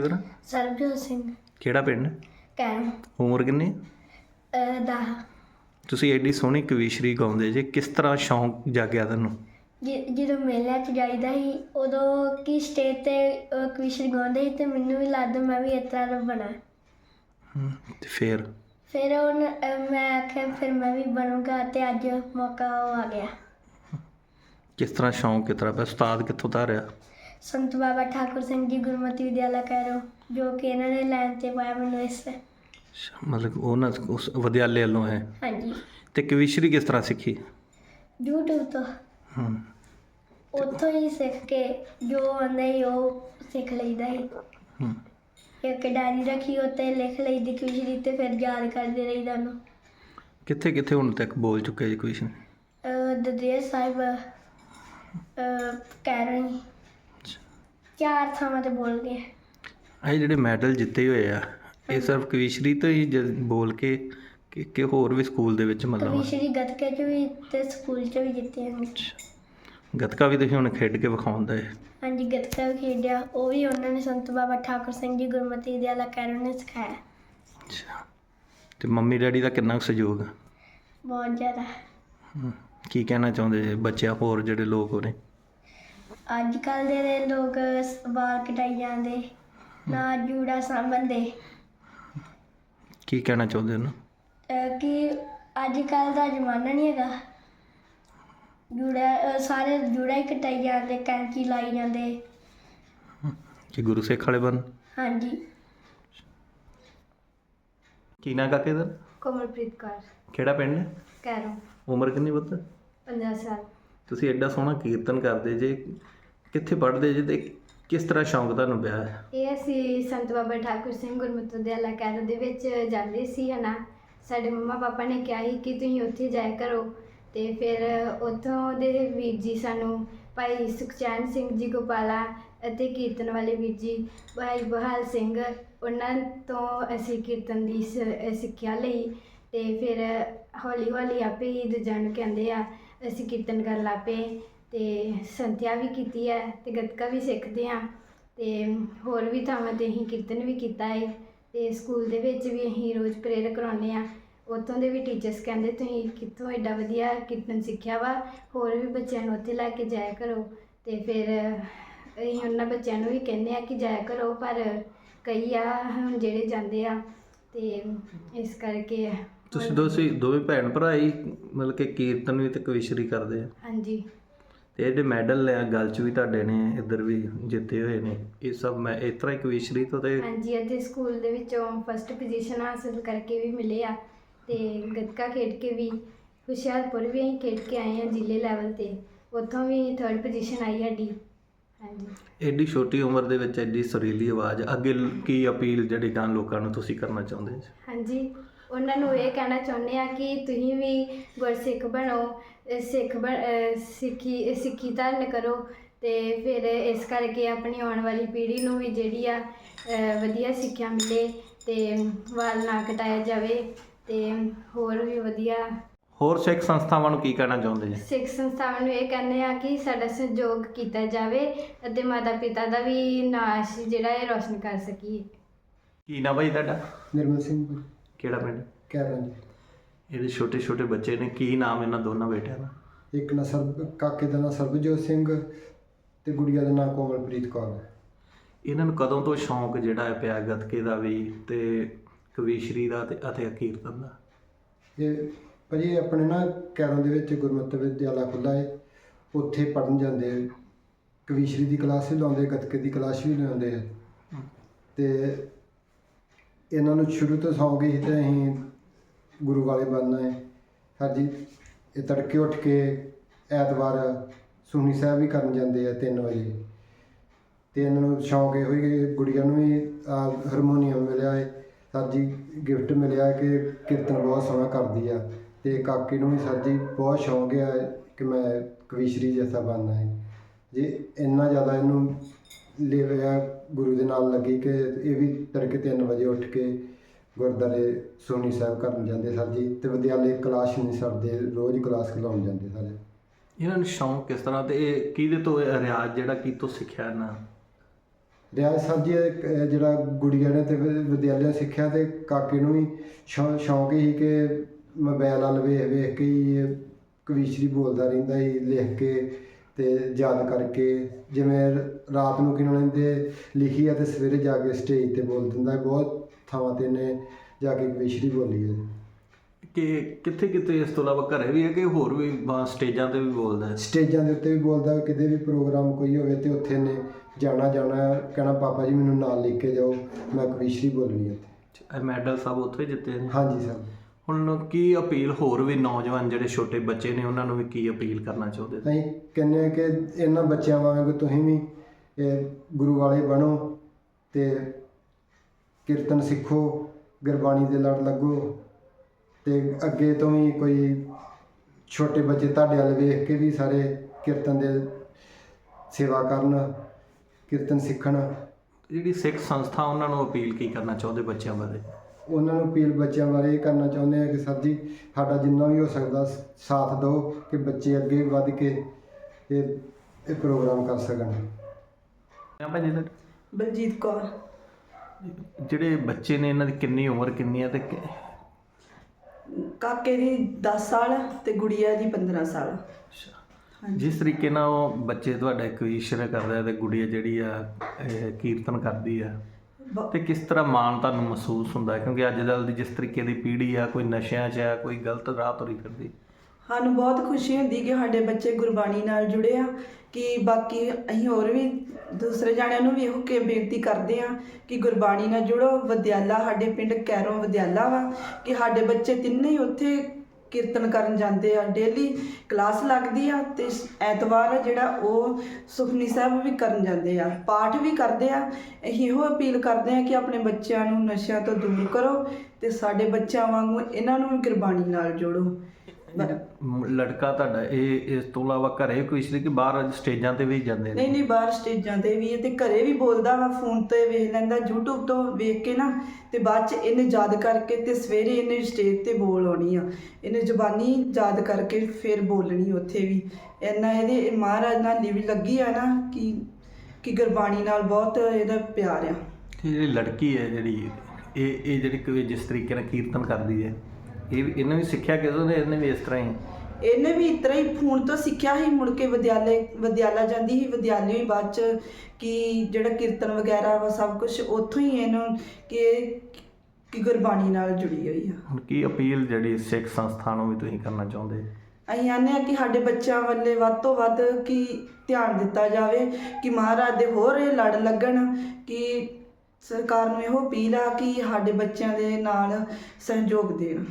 ਕਿਧਰ? ਸਰਬਜੋਤ ਸਿੰਘ। ਕਿਹੜਾ ਪਿੰਡ? ਕੈਰਮ। ਉਮਰ ਕਿੰਨੀ? ਦਾ ਤੁਸੀਂ ਐਡੀ ਸੋਹਣੀ ਕਵੀਸ਼ਰੀ ਗਾਉਂਦੇ ਜੇ ਕਿਸ ਤਰ੍ਹਾਂ ਸ਼ੌਂਕ ਜਾਗਿਆ ਤੁਹਾਨੂੰ ਜਦੋਂ ਮੇਲੇ 'ਚ ਜਾਈਦਾ ਸੀ ਉਦੋਂ ਕੀ ਸਟੇਜ ਤੇ ਕਵਿਸ਼ਨ ਗਾਉਂਦੇ ਸੀ ਤੇ ਮੈਨੂੰ ਵੀ ਲੱਗਦਾ ਮੈਂ ਵੀ ਇਸ ਤਰ੍ਹਾਂ ਦਾ ਬਣਾ। ਹਮ, ਤੇ ਫੇਰ? ਫਿਰ ਉਹ ਮੈਂ ਆਖਿਆ ਫਿਰ ਮੈਂ ਵੀ ਬਣੂੰਗਾ ਤੇ ਅੱਜ ਮੌਕਾ ਉਹ ਆ ਗਿਆ। ਕਿਸ ਤਰ੍ਹਾਂ ਸ਼ੌਂਕ ਕਿਸ ਤਰ੍ਹਾਂ? ਪਿਆ ਉਸਤਾਦ ਕਿੱਥੋਂ ਧਾਰਿਆ? ਸੰਤ ਬਾਬਾ ਠਾਕੁਰ ਸਿੰਘ ਜੀ ਗੁਰਮਤਿ ਵਿਦਿਆਲਾ ਕਹਿਰੋ ਜੋ ਕਿ ਇਹਨਾਂ ਨੇ ਲਾਈਨ ਤੇ ਪਾਇਆ ਮੈਨੂੰ ਇਸ ਮਤਲਬ ਉਹਨਾਂ ਉਸ ਵਿਦਿਆਲੇ ਵੱਲੋਂ ਹੈ। ਹਾਂਜੀ। ਤੇ ਕਵੀਸ਼ਰੀ ਕਿਸ ਤਰ੍ਹਾਂ ਸਿੱਖੀ? YouTube ਤੋਂ। ਹਮ, ਉੱਥੋਂ ਹੀ ਸਿੱਖ ਕੇ ਜੋ ਆਉਂਦਾ ਸੀ ਉਹ ਸਿੱਖ ਲਈਦਾ ਸੀ ਹਮ, ਇੱਕ ਡਾਇਰੀ ਰੱਖੀ ਉੱਤੇ ਲਿਖ ਲਈਦੀ ਕਵਿਸ਼ਰੀ ਤੇ ਫਿਰ ਯਾਦ ਕਰਦੇ ਰਹੀਦਾ ਨੂੰ ਕਿੱਥੇ ਕਿੱਥੇ ਹੁਣ ਤੱਕ ਬੋਲ ਚੁੱਕੇ ਜੀ ਕਵੀਸ਼ਨ ਦਦੇਰ ਸਾਹਿਬ ਕੈਰਨੀ ਚਾਰ ਥਾਵਾਂ ਤੇ ਬੋਲ ਗਏ। ਇਹ ਜਿਹੜੇ ਮੈਡਲ ਜਿੱਤੇ ਹੋਏ ਆ ਇਹ ਸਿਰਫ ਕਵੀਸ਼ਰੀ ਤੋਂ ਹੀ ਜ- ਬੋਲ ਕੇ ਕਿ ਕਿ ਹੋਰ ਵੀ ਸਕੂਲ ਦੇ ਵਿੱਚ ਮਤਲਬ ਕਵਿਸ਼ਰੀ ਗੱਤਕੇ ਚ ਵੀ ਤੇ ਸਕੂਲ ਚ ਵੀ ਜਿੱਤੇ ਹਨ ਗੱਤਕਾ ਵੀ ਤੁਸੀਂ ਹੁਣ ਖੇਡ ਕੇ ਵਿਖਾਉਂਦਾ ਹੈ। ਹਾਂਜੀ ਗੱਤਕਾ ਵੀ ਖੇਡਿਆ। ਉਹ ਵੀ ਉਹਨਾਂ ਨੇ ਸੰਤ ਬਾਬਾ ਠਾਕੁਰ ਸਿੰਘ ਜੀ ਗੁਰਮਤਿ ਵਿਦਿਆਲਾ ਕੈਰੋਂ ਨੇ ਸਿਖਾਇਆ। ਅੱਛਾ। ਤੇ ਮੰਮੀ ਡੈਡੀ ਦਾ ਕਿੰਨਾ ਕੁ ਸਹਿਯੋਗ ਆ? ਬਹੁਤ ਜ਼ਿਆਦਾ। ਹਮ, ਕੀ ਕਹਿਣਾ ਚਾਹੁੰਦੇ ਜੇ ਬੱਚਿਆਂ ਹੋਰ ਜਿਹੜੇ ਲੋਕ ਹੋਣੇ ਅੱਜ ਕੱਲ ਦੇ ਦੇ ਲੋਕ ਵਾਲ ਕਟਾਈ ਜਾਂਦੇ ਨਾ ਜੂੜਾ ਸਾਂਭਣਦੇ ਕੀ ਕਹਿਣਾ ਚਾਹੁੰਦੇ ਉਹਨੂੰ ਅਹ ਕਿ ਅੱਜ ਕੱਲ ਦਾ ਜ਼ਮਾਨਾ ਨਹੀਂ ਹੈਗਾ। ਜੂੜਾ ਅਹ ਸਾਰੇ ਜੂੜਾ ਹੀ ਕਟਾਈ ਜਾਂਦੇ ਕੈਂਚੀ ਲਾਈ ਜਾਂਦੇ। ਕਿ ਗੁਰੂ ਸਿੱਖ ਵਾਲੇ ਬਣ? ਹਾਂਜੀ। ਕੀ ਨਾ ਕਾਕੇ ਦਾ? ਕੋਮਲਪ੍ਰੀਤ ਕੌਰ। ਕਿਹੜਾ ਪਿੰਡ ਹੈ? ਕੈਰੋਂ। ਉਮਰ ਕਿੰਨੀ ਪੁੱਤ? 50 ਸਾਲ। ਤੁਸੀਂ ਐਡਾ ਸੋਹਣਾ ਕੀਰਤਨ ਕਰਦੇ ਜੇ। ਕਿੱਥੇ ਪੜ੍ਹਦੇ ਜੀ ਤੇ ਕਿਸ ਤਰ੍ਹਾਂ ਸ਼ੌਂਕ ਤੁਹਾਨੂੰ ਪਿਆ ਹੈ? ਇਹ ਅਸੀਂ ਸੰਤ ਬਾਬਾ ਠਾਕੁਰ ਸਿੰਘ ਗੁਰਮਤਿ ਵਿਦਿਆਲਾ ਕੈਰੋਂ ਦੇ ਵਿੱਚ ਜਾਂਦੇ ਸੀ ਹਨਾ। ਸਾਡੇ ਮੰਮਾ ਪਾਪਾ ਨੇ ਕਿਹਾ ਸੀ ਕਿ ਤੁਸੀਂ ਉੱਥੇ ਜਾਇਆ ਕਰੋ। ਤੇ ਫਿਰ ਉੱਥੋਂ ਦੇ ਵੀਰ ਜੀ ਸਾਨੂੰ ਭਾਈ ਸੁਖਚੈਨ ਸਿੰਘ ਜੀ ਗੋਪਾਲਾ ਅਤੇ ਕੀਰਤਨ ਵਾਲੇ ਵੀਰ ਜੀ, ਭਾਈ ਬਹਾਲ ਸਿੰਘ, ਉਹਨਾਂ ਤੋਂ ਅਸੀਂ ਕੀਰਤਨ ਦੀ ਸ- ਸਿੱਖਿਆ ਲਈ। ਤੇ ਫਿਰ ਹੌਲੀ ਹੌਲੀ ਆਪੇ ਹੀ ਦੂਜਿਆਂ ਨੂੰ ਕਹਿੰਦੇ ਆ, ਅਸੀਂ ਕੀਰਤਨ ਕਰਨ ਲੱਗ ਪਏ। ਤੇ ਸੰਥਿਆ ਵੀ ਕੀਤੀ ਹੈ ਤੇ ਗੱਤਕਾ ਵੀ ਸਿੱਖਦੇ ਆ ਤੇ ਹੋਰ ਵੀ ਥਾਵਾਂ ਤੇ ਅਸੀਂ ਕੀਰਤਨ ਵੀ ਕੀਤਾ ਹੈ ਤੇ ਸਕੂਲ ਦੇ ਵਿੱਚ ਵੀ ਅਸੀਂ ਰੋਜ਼ ਪ੍ਰੇਅਰ ਕਰਾਉਂਦੇ ਆ ਉੱਥੋਂ ਦੇ ਵੀ ਟੀਚਰਸ ਕਹਿੰਦੇ ਤੁਸੀਂ ਕਿੱਥੋਂ ਐਡਾ ਵਧੀਆ ਕੀਰਤਨ ਸਿੱਖਿਆ ਵਾ ਹੋਰ ਵੀ ਬੱਚਿਆਂ ਨੂੰ ਉੱਥੇ ਲੈ ਕੇ ਜਾਇਆ ਕਰੋ। ਤੇ ਫਿਰ ਅਸੀਂ ਉਹਨਾਂ ਬੱਚਿਆਂ ਨੂੰ ਵੀ ਕਹਿੰਦੇ ਆ ਕਿ ਜਾਇਆ ਕਰੋ ਪਰ ਕਈ ਆ ਹੁਣ ਜਿਹੜੇ ਜਾਂਦੇ ਆ ਤੇ ਇਸ ਕਰਕੇ ਤੁਸੀਂ ਦੋਸੀ ਦੋਵੇਂ ਭੈਣ ਭਰਾ ਹੀ ਮਤਲਬ ਕਿ ਕੀਰਤਨ ਵੀ ਤੇ ਕਵੀਸ਼ਰੀ ਕਰਦੇ ਆ। ਹਾਂਜੀ। ਤੇ ਇਹਦੇ ਮੈਡਲ ਆ ਗੱਲ ਚ ਵੀ ਤੁਹਾਡੇ ਨੇ ਇੱਧਰ ਵੀ ਜਿੱਤੇ ਹੋਏ ਨੇ। ਇਹ ਸਭ ਮੈਂ ਇਸ ਤਰ੍ਹਾਂ ਹੀ ਕਵੀਸ਼ਰੀ ਤੋਂ ਤੇ ਹਾਂਜੀ ਅਤੇ ਸਕੂਲ ਦੇ ਵਿੱਚੋਂ ਫਸਟ ਪੋਜੀਸ਼ਨ ਹਾਸਲ ਕਰਕੇ ਵੀ ਮਿਲੇ ਆ। ਤੇ ਗੱਤਕਾ ਖੇਡ ਕੇ ਵੀ ਹੁਸ਼ਿਆਰਪੁਰ ਵੀ ਅਸੀਂ ਖੇਡ ਕੇ ਆਏ ਆ ਜ਼ਿਲ੍ਹੇ ਲੈਵਲ ਤੇ। ਉੱਥੋਂ ਵੀ ਥਰਡ ਪੋਜੀਸ਼ਨ ਆਈ ਸਾਡੀ। ਹਾਂਜੀ। ਐਡੀ ਛੋਟੀ ਉਮਰ ਦੇ ਵਿੱਚ ਐਡੀ ਸੁਰੀਲੀ ਆਵਾਜ਼ ਅੱਗੇ ਕੀ ਅਪੀਲ ਜਿਹੜੀ ਗਾਂ ਲੋਕਾਂ ਨੂੰ ਤੁਸੀਂ ਕਰਨਾ ਚਾਹੁੰਦੇ ਜੀ? ਹਾਂਜੀ। ਉਹਨਾਂ ਨੂੰ ਇਹ ਕਹਿਣਾ ਚਾਹੁੰਦੇ ਆ ਕਿ ਤੁਸੀਂ ਵੀ ਗੁਰਸਿੱਖ ਬਣੋ ਸਿੱਖ ਬਣ ਸਿੱਖੀ ਸਿੱਖੀ ਧਾਰਨ ਕਰੋ ਤੇ ਫਿਰ ਇਸ ਕਰਕੇ ਆਪਣੀ ਆਉਣ ਵਾਲੀ ਪੀੜ੍ਹੀ ਨੂੰ ਵੀ ਜਿਹੜੀ ਆ ਵਧੀਆ ਸਿੱਖਿਆ ਮਿਲੇ ਤੇ ਵਾਲ ਨਾ ਕਟਾਇਆ ਜਾਵੇ ਤੇ ਹੋਰ ਵੀ ਵਧੀਆ। ਹੋਰ ਸਿੱਖ ਸੰਸਥਾਵਾਂ ਨੂੰ ਕੀ ਕਹਿਣਾ ਚਾਹੁੰਦੇ ਜੀ? ਸਿੱਖ ਸੰਸਥਾਵਾਂ ਨੂੰ ਇਹ ਕਹਿੰਦੇ ਆ ਕਿ ਸਾਡਾ ਸਹਿਯੋਗ ਕੀਤਾ ਜਾਵੇ ਅਤੇ ਮਾਤਾ ਪਿਤਾ ਦਾ ਵੀ ਨਾਂ ਅਸੀਂ ਜਿਹੜਾ ਇਹ ਰੋਸ਼ਨ ਕਰ ਸਕੀਏ। ਕੀ ਨਾ ਬਾਈ ਤੁਹਾਡਾ? ਨਿਰਮਲ ਸਿੰਘ ਕਿਹੜਾ ਪਿੰਡ? ਕਹਿ ਜੀ। ਇਹਦੇ ਛੋਟੇ ਛੋਟੇ ਬੱਚੇ ਨੇ ਕੀ ਨਾਮ ਇਹਨਾਂ ਦੋਨਾਂ ਬੇਟਿਆਂ ਦਾ? ਇੱਕ ਨਾ ਸਰਬ ਕਾਕੇ ਦਾ ਨਾਂ ਸਰਬਜੋਤ ਸਿੰਘ ਤੇ ਗੁੜੀਆ ਦਾ ਨਾਂ ਕੋਮਲਪ੍ਰੀਤ ਕੌਰ ਹੈ। ਇਹਨਾਂ ਨੂੰ ਕਦੋਂ ਤੋਂ ਸ਼ੌਂਕ ਜਿਹੜਾ ਹੈ ਪਿਆ ਗੱਤਕੇ ਦਾ ਵੀ ਤੇ ਕਵੀਸ਼ਰੀ ਦਾ ਤੇ ਅਤੇ ਕੀਰਤਨ ਦਾ? ਇਹ ਭਾਜੀ ਆਪਣੇ ਨਾ ਕੈਰੋਂ ਦੇ ਵਿੱਚ ਗੁਰਮਤਿ ਵਿਦਿਆਲਾ ਖੁੱਲ੍ਹਾ ਹੈ ਉੱਥੇ ਪੜਨ ਜਾਂਦੇ ਆ। ਕਵੀਸ਼ਰੀ ਦੀ ਕਲਾਸ ਵੀ ਲਾਉਂਦੇ ਗੱਤਕੇ ਦੀ ਕਲਾਸ ਵੀ ਲਾਉਂਦੇ ਆ। ਤੇ ਇਹਨਾਂ ਨੂੰ ਸ਼ੁਰੂ ਤੋਂ ਸੌਂਕ ਸੀ ਤੇ ਅਸੀਂ ਗੁਰੂ ਵਾਲੇ ਬਣਨਾ ਹੈ। ਹਾਂਜੀ ਇਹ ਤੜਕੇ ਉੱਠ ਕੇ ਐਤਵਾਰ ਸੁਖਨੀ ਸਾਹਿਬ ਵੀ ਕਰਨ ਜਾਂਦੇ ਆ 3 ਵਜੇ। ਤੇ ਇਹਨਾਂ ਨੂੰ ਸ਼ੌਂਕ ਇਹੋ ਹੀ ਕਿ ਗੁੜੀਆ ਨੂੰ ਵੀ ਆਹ ਹਾਰਮੋਨੀਅਮ ਮਿਲਿਆ ਹੈ। ਸਰ ਜੀ ਗਿਫਟ ਮਿਲਿਆ ਕਿ ਕੀਰਤਨ ਬਹੁਤ ਸੋਹਣਾ ਕਰਦੀ ਆ। ਤੇ ਕਾਕੀ ਨੂੰ ਵੀ ਸਰ ਜੀ ਬਹੁਤ ਸ਼ੌਂਕ ਆ ਕਿ ਮੈਂ ਕਵੀਸ਼ਰੀ ਜੈਸਾ ਬਣਨਾ ਹੈ। ਜੀ ਇੰਨਾ ਜ਼ਿਆਦਾ ਇਹਨੂੰ ਲਿਵਿਆ ਗੁਰੂ ਦੇ ਨਾਲ ਲੱਗੀ ਕਿ ਇਹ ਵੀ ਤੜਕੇ 3 ਵਜੇ ਉੱਠ ਕੇ ਗੁਰਦੁਆਰੇ ਸੋਨੀ ਸਾਹਿਬ ਕਰਨ ਜਾਂਦੇ ਸਰ ਜੀ ਤੇ ਵਿਦਿਆਲੇ ਕਲਾਸ ਨਹੀਂ ਸਰਦੇ ਰੋਜ਼ ਕਲਾਸ ਲਾਉਣ ਜਾਂਦੇ ਸਾਰੇ ਇਹਨਾਂ ਨੂੰ ਸ਼ੌਂਕ ਕਿਸ ਤਰ੍ਹਾਂ ਤੇ ਇਹ ਕਿਹਦੇ ਤੋਂ ਇਹ ਰਿਆਜ਼ ਜਿਹੜਾ ਕੀ ਤੋਂ ਸਿੱਖਿਆ ਇਹਨਾਂ ਰਿਆਜ਼ ਸਾਹਿਬ ਜੀ ਅਹ, ਜਿਹੜਾ ਗੁੜੀਆ ਨੇ ਤੇ ਵਿ- ਵਿਦਿਆਲਿਆ ਸਿੱਖਿਆ ਤੇ ਕਾਕੇ ਨੂੰ ਵੀ ਸ਼ੌ- ਸ਼ੌਂਕ ਹੀ ਕਿ ਮੋਬਾਈਲ ਵੱਲ ਵੇਖ ਵੇਖ ਕੇ ਹੀ ਇਹ ਕਵੀਸ਼ਰੀ ਬੋਲਦਾ ਰਹਿੰਦਾ ਸੀ ਲਿਖ ਕੇ ਤੇ ਯਾਦ ਕਰਕੇ ਜਿਵੇਂ ਰਾਤ ਨੂੰ ਕਿਨਾਂ ਲੈਂਦੇ ਲਿਖੀ ਆ ਤੇ ਸਵੇਰੇ ਜਾ ਕੇ ਸਟੇਜ ਤੇ ਬੋਲ ਦਿੰਦਾ। ਬਹੁਤ ਥਾਵਾਂ ਤੇ ਨੇ ਜਾ ਕੇ ਕਵੀਸ਼ਰੀ ਬੋਲੀ ਹੈ। ਕਿ ਕਿੱਥੇ ਕਿਤੇ ਇਸ ਤੋਂ ਇਲਾਵਾ ਘਰੇ ਵੀ ਹੈ ਕਿ ਹੋਰ ਵੀ ਬਾ- ਸਟੇਜਾਂ ਤੇ ਵੀ ਬੋਲਦਾ ਹੈ? ਸਟੇਜਾਂ ਦੇ ਉੱਤੇ ਵੀ ਬੋਲਦਾ ਹੈ, ਕਿਤੇ ਵੀ ਪ੍ਰੋਗਰਾਮ ਕੋਈ ਹੋਵੇ ਤੇ ਉੱਥੇ ਨੇ ਜਾਣਾ ਜਾਣਾ ਕਹਿਣਾ ਪਾਪਾ ਜੀ ਮੈਨੂੰ ਨਾਲ ਲੈ ਕੇ ਜਾਓ ਮੈਂ ਕਵੀਸ਼ਰੀ ਬੋਲਣੀ ਹੈ ਉੱਥੇ ਇਹ ਮੈਡਲ ਸਭ ਉੱਥੇ ਜਿੱਤੇ ਨੇ? ਹਾਂਜੀ ਸਰ। ਹੁਣ ਕੀ ਅਪੀਲ ਹੋਰ ਵੀ ਨੌਜਵਾਨ ਜਿਹੜੇ ਛੋਟੇ ਬੱਚੇ ਨੇ ਉਹਨਾਂ ਨੂੰ ਵੀ ਕੀ ਅਪੀਲ ਕਰਨਾ ਚਾਹੁੰਦੇ ਅਸੀਂ ਕਹਿੰਦੇ ਹਾਂ ਕਿ ਇਹਨਾਂ ਬੱਚਿਆਂ ਵਾਂਗ ਤੁਸੀਂ ਵੀ ਇਹ ਗੁਰੂ ਵਾਲੇ ਬਣੋ ਤੇ ਕੀਰਤਨ ਸਿੱਖੋ ਗੁਰਬਾਣੀ ਦੇ ਲੜ ਲੱਗੋ ਤੇ ਅੱਗੇ ਤੋਂ ਵੀ ਕੋਈ ਛੋਟੇ ਬੱਚੇ ਤੁਹਾਡੇ ਵੱਲ ਵੇਖ ਕੇ ਵੀ ਸਾਰੇ ਕੀਰਤਨ ਦੇ ਸੇਵਾ ਕਰਨ ਕੀਰਤਨ ਸਿੱਖਣ। ਜਿਹੜੀ ਸਿੱਖ ਸੰਸਥਾ ਉਹਨਾਂ ਨੂੰ ਅਪੀਲ ਕੀ ਕਰਨਾ ਚਾਹੁੰਦੇ ਬੱਚਿਆਂ ਬਾਰੇ? ਉਹਨਾਂ ਨੂੰ ਅਪੀਲ ਬੱਚਿਆਂ ਬਾਰੇ ਇਹ ਕਰਨਾ ਚਾਹੁੰਦੇ ਆ ਕਿ ਸਰ ਜੀ ਸਾਡਾ ਜਿੰਨਾ ਵੀ ਹੋ ਸਕਦਾ ਸਾਥ ਦਿਓ ਕਿ ਬੱਚੇ ਅੱਗੇ ਵੱਧ ਕੇ ਇਹ ਇਹ ਪ੍ਰੋਗਰਾਮ ਕਰ ਸਕਣ? ਬਲਜੀਤ ਕੌਰ। ਜਿਹੜੇ ਬੱਚੇ ਨੇ ਇਹਨਾਂ ਦੀ ਕਿੰਨੀ ਉਮਰ ਕਿੰਨੀ ਹੈ ਤੇ ਕਿ- ਕਾਕੇ ਦੀ 10 ਸਾਲ ਤੇ ਗੁੜੀਆ ਦੀ 15 ਸਾਲ। ਜਿਸ ਤਰੀਕੇ ਨਾਲ ਉਹ ਬੱਚੇ ਤੁਹਾਡਾ ਇੱਕ ਈਸ਼ਰ ਕਰਦਾ ਤੇ ਗੁੜੀਆ ਜਿਹੜੀ ਆ ਇਹ ਕੀਰਤਨ ਕਰਦੀ ਆ ਬ- ਤੇ ਕਿਸ ਤਰ੍ਹਾਂ ਮਾਣ ਤੁਹਾਨੂੰ ਮਹਿਸੂਸ ਹੁੰਦਾ ਹੈ? ਕਿਉਂਕਿ ਅੱਜ ਕੱਲ੍ਹ ਦੀ ਜਿਸ ਤਰੀਕੇ ਦੀ ਪੀੜ੍ਹੀ ਆ ਕੋਈ ਨਸ਼ਿਆਂ 'ਚ ਆ ਕੋਈ ਗਲਤ ਰਾਹ ਤੁਰੀ ਫਿਰਦੀ। ਸਾਨੂੰ ਬਹੁਤ ਖੁਸ਼ੀ ਹੁੰਦੀ ਕਿ ਸਾਡੇ ਬੱਚੇ ਗੁਰਬਾਣੀ ਨਾਲ ਜੁੜੇ ਆ, ਕਿ ਬਾਕੀ ਅਸੀਂ ਹੋਰ ਵੀ ਦੂਸਰੇ ਜਾਣਿਆਂ ਨੂੰ ਵੀ ਇਹੋ ਕਿ ਬੇਨਤੀ ਕਰਦੇ ਆ ਕਿ ਗੁਰਬਾਣੀ ਨਾਲ ਜੁੜੋ। ਵਿਦਿਆਲਾ ਸਾਡੇ ਪਿੰਡ ਕੈਰੋਂ ਵਿਦਿਆਲਾ ਵਾ, ਕਿ ਸਾਡੇ ਬੱਚੇ ਤਿੰਨੇ ਹੀ ਉੱਥੇ ਕੀਰਤਨ ਕਰਨ ਜਾਂਦੇ ਆ। ਡੇਲੀ ਕਲਾਸ ਲੱਗਦੀ ਆ ਤੇ ਐਤਵਾਰ ਆ ਜਿਹੜਾ ਉਹ ਸੁਖਨੀ ਸਾਹਿਬ ਵੀ ਕਰਨ ਜਾਂਦੇ ਆ। ਪਾਠ ਵੀ ਕਰਦੇ ਆ। ਅਸੀਂ ਇਹੋ ਅਪੀਲ ਕਰਦੇ ਆ ਕਿ ਆਪਣੇ ਬੱਚਿਆਂ ਨੂੰ ਨਸ਼ਿਆਂ ਤੋਂ ਦੂਰ ਕਰੋ ਤੇ ਸਾਡੇ ਬੱਚਿਆਂ ਵਾਂਗੂ ਇਹਨਾਂ ਨੂੰ ਵੀ ਗੁਰਬਾਣੀ ਨਾਲ ਜੋੜੋ। ਲੜਕਾ ਤੁਹਾਡਾ ਇਹ ਇਸ ਤੋਂ ਇਲਾਵਾ ਘਰੇ ਕੋਈ ਇਸ ਕਿ ਬਾਹਰ ਸਟੇਜਾਂ ਤੇ ਵੀ ਜਾਂਦੇ ਨਹੀਂ ਨੇ? ਨਹੀਂ ਬਾਹਰ ਸਟੇਜਾਂ ਤੇ ਵੀ ਤੇ ਘਰੇ ਵੀ ਬੋਲਦਾ ਵਾ ਫੋਨ ਤੇ ਵੇਖ ਲੈਂਦਾ YouTube ਤੋਂ ਵੇਖ ਕੇ ਨਾ ਤੇ ਬਾਅਦ ਚ ਇਹਨੇ ਯਾਦ ਕਰਕੇ ਤੇ ਸਵੇਰੇ ਇਹਨੇ ਸਟੇਜ ਤੇ ਬੋਲ ਆਉਣੀ ਆ। ਇਹਨੇ ਜ਼ੁਬਾਨੀ ਯਾਦ ਕਰਕੇ ਫਿਰ ਬੋਲਣੀ ਉੱਥੇ ਵੀ। ਇੰਨਾ ਇਹਦੇ ਇਹ ਮਹਾਰਾਜ ਨਾਲ ਲਿਵ ਲੱਗੀ ਆ ਨਾ ਕਿ ਕਿ ਗੁਰਬਾਣੀ ਨਾਲ ਬਹੁਤ ਇਹਦਾ ਪਿਆਰ ਆ। ਜਿਹੜੀ ਲੜਕੀ ਹੈ ਜਿਹੜੀ ਇਹ ਇਹ ਜਿਹੜੀ ਜਿਸ ਤਰੀਕੇ ਨਾਲ ਕੀਰਤਨ ਕਰਦੀ ਹੈ ਇਹ ਵੀ ਇਹਨੇ ਵੀ ਸਿੱਖਿਆ ਕਿਦੋਂ ਨੇ ਇਹਨੇ ਵੀ ਇਸ ਤਰ੍ਹਾਂ ਹੀ। ਇਹਨੇ ਵੀ ਇਤਰਾ ਹੀ ਫੋਨ ਤੋਂ ਸਿੱਖਿਆ ਹੀ ਮੁੜ ਕੇ ਵਿਦਿਆਲੇ ਵਿਦਿਆਲਾ ਜਾਂਦੀ ਸੀ ਵਿਦਿਆਲਿਓ ਹੀ ਬਾਅਦ ਚ ਕਿ ਜਿਹੜਾ ਕੀਰਤਨ ਵਗੈਰਾ ਵਾ ਸਭ ਕੁਝ ਉੱਥੋਂ ਹੀ ਇਹਨੂੰ ਕਿ ਕਿ ਗੁਰਬਾਣੀ ਨਾਲ ਜੁੜੀ ਹੋਈ ਆ। ਹੁਣ ਕੀ ਅਪੀਲ ਜਿਹੜੀ ਸਿੱਖ ਸੰਸਥਾ ਨੂੰ ਵੀ ਤੁਸੀਂ ਕਰਨਾ ਚਾਹੁੰਦੇ? ਅਸੀਂ ਆਨੇ ਆ ਕਿ ਸਾਡੇ ਬੱਚਿਆਂ ਵੱਲੇ ਵੱਧ ਤੋਂ ਵੱਧ ਕਿ ਧਿਆਨ ਦਿੱਤਾ ਜਾਵੇ ਕਿ ਮਹਾਰਾਜ ਦੇ ਹੋਰ ਇਹ ਲੜ ਲੱਗਣ ਕਿ ਸਰਕਾਰ ਨੂੰ ਇਹੋ ਅਪੀਲ ਆ ਕਿ ਸਾਡੇ ਬੱਚਿਆਂ ਦੇ ਨਾਲ ਸਹਿਯੋਗ ਦੇਣ।